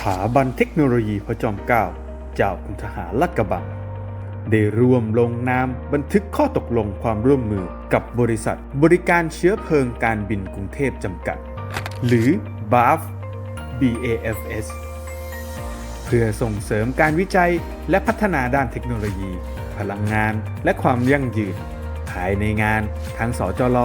ถาบันเทคโนโลยีพระจอมเกล้าเจ้าคุณทหารลัดกระบังได้ร่วมลงนามบันทึกข้อตกลงความร่วมมือกับบริษัท บริการเชื้อเพลิงการบินกรุงเทพจำกัด หรือ BAF BAFS เพื่อส่งเสริมการวิจัยและพัฒนาด้านเทคโนโลยี พลังงาน และความยั่งยืน ภายในงาน ทางสจล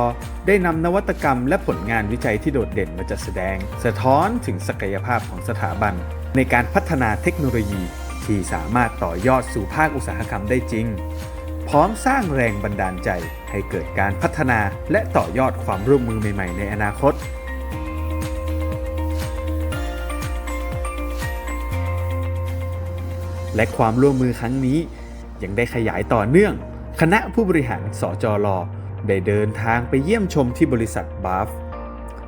ได้นำนวัตกรรมและผลงานวิจัยที่โดดเด่นมาจัดแสดง สะท้อนถึงศักยภาพของสถาบัน ในการพัฒนาเทคโนโลยี ที่สามารถต่อยอดสู่ภาคอุตสาหกรรมได้จริง พร้อมสร้างแรงบันดาลใจให้เกิดการพัฒนาและต่อยอดความร่วมมือใหม่ ๆ ในอนาคตและความร่วมมือครั้งนี้ยังได้ขยายต่อเนื่อง คณะผู้บริหารสจลได้เดินทางไปเยี่ยมชมที่บริษัทบาฟ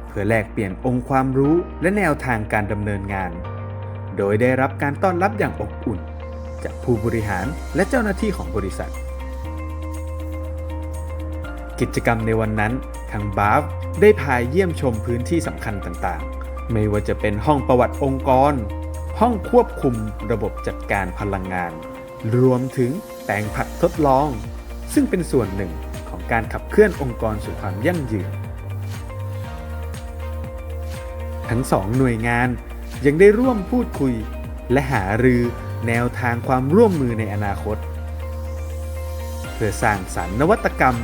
เพื่อแลกเปลี่ยนองค์ความรู้และแนวทางการดำเนินงาน โดยได้รับการต้อนรับอย่างอบอุ่น จากผู้บริหารและเจ้าหน้าที่ของบริษัท กิจกรรมในวันนั้นทางบาฟได้พาเยี่ยมชมพื้นที่สำคัญต่างๆ ไม่ว่าจะเป็นห้องประวัติองค์กร ห้องควบคุมระบบจัดการพลังงาน รวมถึงแปลงผักทดลอง ซึ่งเป็นส่วนหนึ่งของการขับเคลื่อนองค์กรสู่ความยั่งยืน ทั้งสองหน่วยงานยังได้ร่วมพูดคุยและหารือแนวทางความร่วมมือในอนาคต เพื่อสร้างสรรค์นวัตกรรม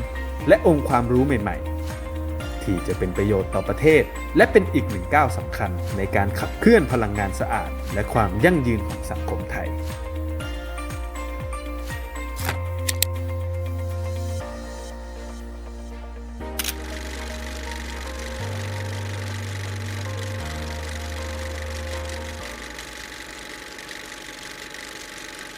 และองค์ความรู้ใหม่ ๆ ที่จะเป็นประโยชน์ต่อประเทศ และเป็นอีกหนึ่งก้าวสำคัญในการขับเคลื่อนพลังงานสะอาด และความยั่งยืนของสังคมไทย